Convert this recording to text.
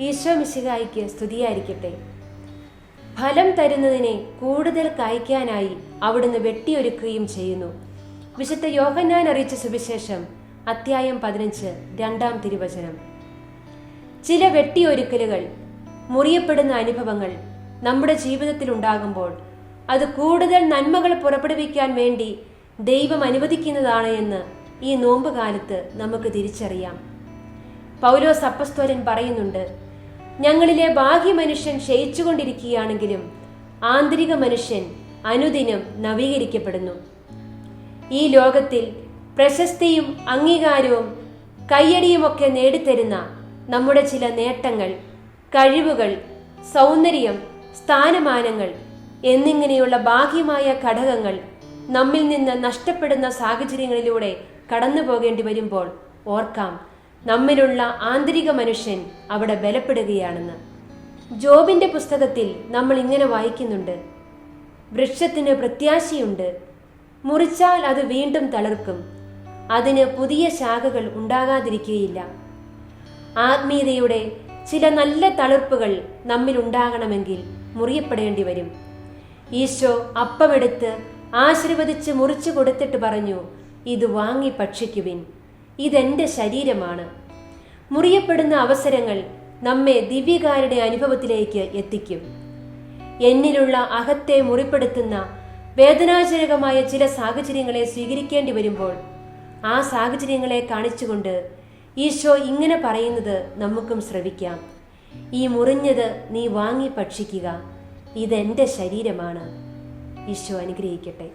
ഈശോ മിശിഹായിക്ക് സ്തുതിയായിരിക്കട്ടെ. ഫലം തരുന്നതിനെ കൂടുതൽ കായ്ക്കാനായി അവിടുന്ന് വെട്ടിയൊരുക്കുകയും ചെയ്യുന്നു. വിശുദ്ധ യോഹന്നാൻ അറിയിച്ച സുവിശേഷം അധ്യായം പതിനഞ്ച് രണ്ടാം തിരുവചനം. ചില വെട്ടിയൊരുക്കലുകൾ മുറിയപ്പെടുന്ന അനുഭവങ്ങൾ നമ്മുടെ ജീവിതത്തിൽ ഉണ്ടാകുമ്പോൾ അത് കൂടുതൽ നന്മകൾ പുറപ്പെടുവിക്കാൻ വേണ്ടി ദൈവം അനുവദിക്കുന്നതാണ് എന്ന് ഈ നോമ്പ് കാലത്ത് നമുക്ക് തിരിച്ചറിയാം. പൗലോസ് അപ്പസ്തോലൻ പറയുന്നുണ്ട് ഞങ്ങളിലെ ബാഹ്യ മനുഷ്യൻ ക്ഷയിച്ചുകൊണ്ടിരിക്കുകയാണെങ്കിലും ആന്തരിക മനുഷ്യൻ അനുദിനം നവീകരിക്കപ്പെടുന്നു. ഈ ലോകത്തിൽ പ്രശസ്തിയും അംഗീകാരവും കയ്യടിയുമൊക്കെ നേടിത്തരുന്ന നമ്മുടെ ചില നേട്ടങ്ങൾ കഴിവുകൾ സൗന്ദര്യം സ്ഥാനമാനങ്ങൾ എന്നിങ്ങനെയുള്ള ബാഹ്യമായ ഘടകങ്ങൾ നമ്മിൽ നിന്ന് നഷ്ടപ്പെടുന്ന സാഹചര്യങ്ങളിലൂടെ കടന്നു പോകേണ്ടി വരുമ്പോൾ ഓർക്കാം. നമ്മിലുള്ള ആന്തരിക മനുഷ്യൻ അവിടെ ബലപ്പെടുകയാണെന്ന്. ജോബിന്റെ പുസ്തകത്തിൽ നമ്മൾ ഇങ്ങനെ വായിക്കുന്നുണ്ട്. വൃക്ഷത്തിന് പ്രത്യാശയുണ്ട്. മുറിച്ചാൽ അത് വീണ്ടും തളർക്കും. അതിന് പുതിയ ശാഖകൾ ഉണ്ടാകാതിരിക്കുകയില്ല. ആത്മീയതയുടെ ചില നല്ല തളിർപ്പുകൾ നമ്മിൽ ഉണ്ടാകണമെങ്കിൽ മുറിയപ്പെടേണ്ടി വരും. ഈശോ അപ്പമെടുത്ത് ആശീർവദിച്ച് മുറിച്ചു കൊടുത്തിട്ട് പറഞ്ഞു ഇത് വാങ്ങി ഭക്ഷിക്കുവിൻ. ഇതെന്റെ ശരീരമാണ്. മുറിയപ്പെടുന്ന അവസരങ്ങൾ നമ്മെ ദിവ്യകാരുടെ അനുഭവത്തിലേക്ക് എത്തിക്കും. എന്നിലുള്ള അകത്തെ മുറിപ്പെടുത്തുന്ന വേദനാജനകമായ ചില സാഹചര്യങ്ങളെ സ്വീകരിക്കേണ്ടി വരുമ്പോൾ ആ സാഹചര്യങ്ങളെ കാണിച്ചുകൊണ്ട് ഈശോ ഇങ്ങനെ പറയുന്നത് നമുക്കും ശ്രവിക്കാം. ഈ മുറിഞ്ഞത് നീ വാങ്ങി ഭക്ഷിക്കുക. ഇതെന്റെ ശരീരമാണ്. ഈശോ അനുഗ്രഹിക്കട്ടെ.